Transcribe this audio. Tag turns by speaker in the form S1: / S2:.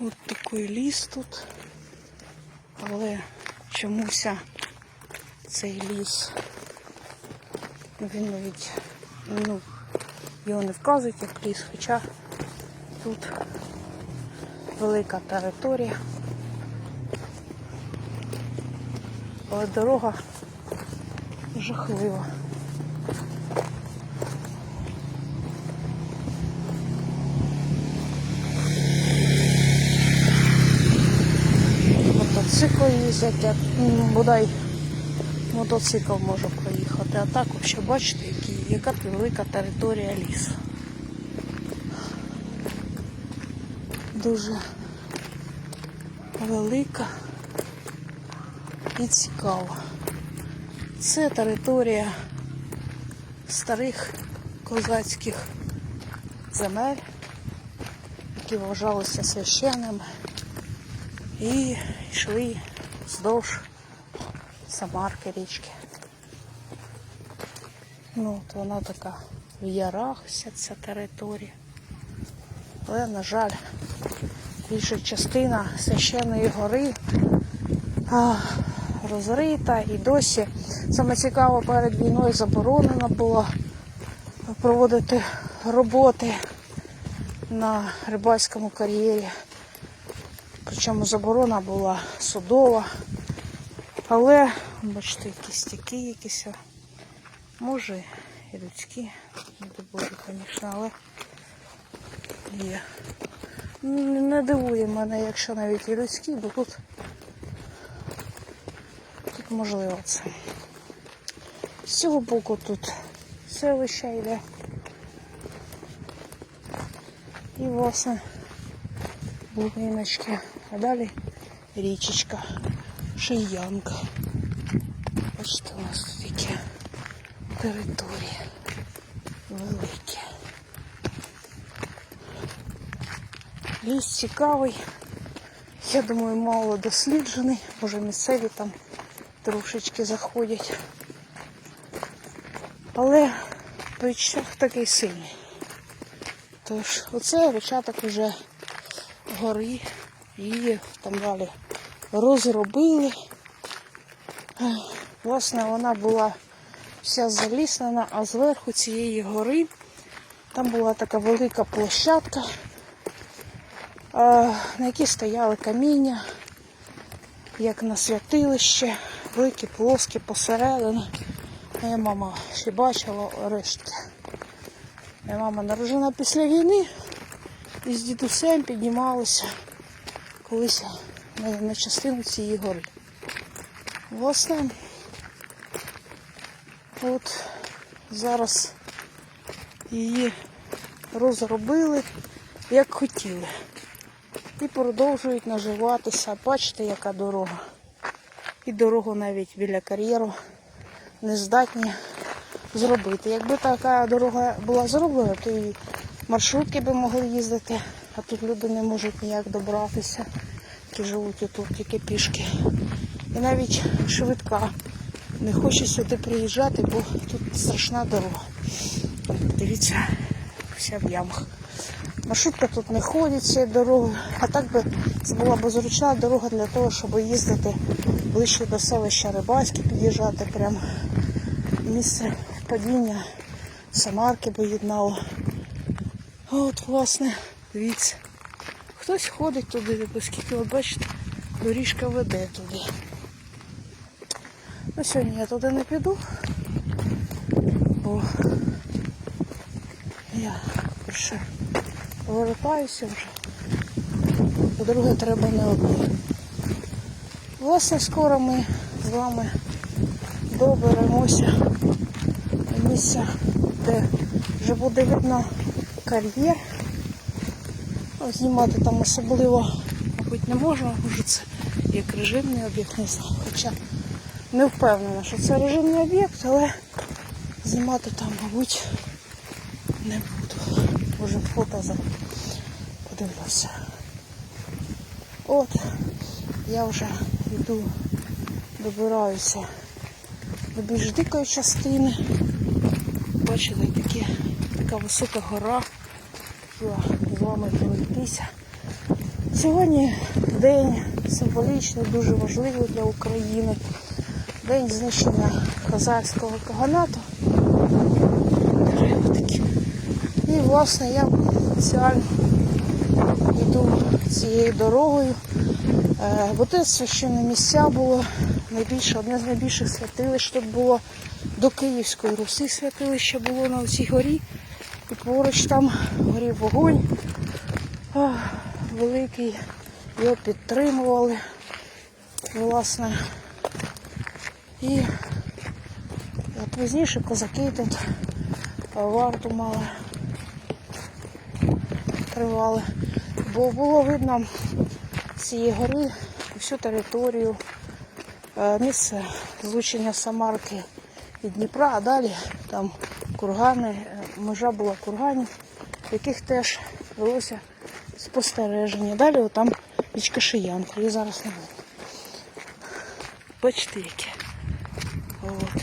S1: От такий ліс тут. Але чомусь цей ліс, він навіть ну, його не вказують як ліс, хоча тут велика територія. Але дорога жахлива. Мотоцикли їздять, як м, бодай мотоцикл може проїхати. А так взагалі бачите, які, яка велика територія лісу. Дуже велика і цікава. Це територія старих козацьких земель, які вважалися священними і йшли вздовж Самарки річки. Ну, от вона така в ярах вся ця територія. Але, на жаль, більша частина священної гори а, розрита і досі. Саме цікаво, перед війною заборонено було проводити роботи на рибальському кар'єрі. Причому заборона була судова. Але, бачите, якісь стіки якісь. Може і людські, не боже, звісно, але є. Не дивує мене, якщо навіть і людські, бо тут, тут можливо це. З цього боку тут селище йде. І власне будиночки. А далі річечка, шиянка. Бачите, у нас тут такі території великі. Ліс цікавий. Я думаю, мало досліджений. Може місцеві там трошечки заходять. Але початок такий сильний. Тож, оце початок вже гори. Її там далі розробили. Власне, вона була вся заліснена, а зверху цієї гори там була така велика площадка, на якій стояли каміння, як на святилище, великі плоскі посередині. Моя мама ще бачила рештки. Моя мама народжена після війни і з дідусем піднімалися колись на, частину цієї гори. Власне, от зараз її розробили як хотіли. І продовжують наживатися. Бачите, яка дорога. І дорогу навіть біля кар'єру не здатні зробити. Якби така дорога була зроблена, то і маршрутки би могли їздити, а тут люди не можуть ніяк добратися, які живуть отут, тільки пішки. І навіть швидка не хоче сюди приїжджати, бо тут страшна дорога. Дивіться, вся в ямах. Маршрутка тут не ходить цією дорогою, а так би це була б зручна дорога для того, щоб їздити ближче до селища Рибальське, під'їжджати прямо місце падіння Самарки би єднало. От, власне, дивіться, хтось ходить туди, оскільки ви бачите, доріжка веде туди. Ну, сьогодні я туди не піду, бо я перше повертаюся вже. По-друге, треба не одне. Власне, скоро ми з вами доберемося до місця, де вже буде видно кар'єр. Знімати там особливо, мабуть, не можна, може це як режимний об'єкт, не знаю. Хоча не впевнена, що це режимний об'єкт, але знімати там, мабуть, не буду. Може фото зараз подивлюся. От, я вже йду, добираюся до більш дикої частини. Бачите, такі, така висока гора. Вами пройтися. Сьогодні день символічний, дуже важливий для України. День знищення козацького каганату. І, власне, я спеціально йду цією дорогою. Е, Бо це священне місця було найбільше, одне з найбільших святилищ тут було до Київської Руси святилище було на цій горі. І поруч там горів вогонь а, великий. Його підтримували. Власне. І пізніше козаки тут варту мали, тривали. Бо було видно з цієї гори всю територію, е, місце злучення Самарки і Дніпра, а далі там кургани, е, межа була курганів, яких теж велося спостереження. Далі отам річка Шиянка, її зараз не видно. Бачите, яке. От.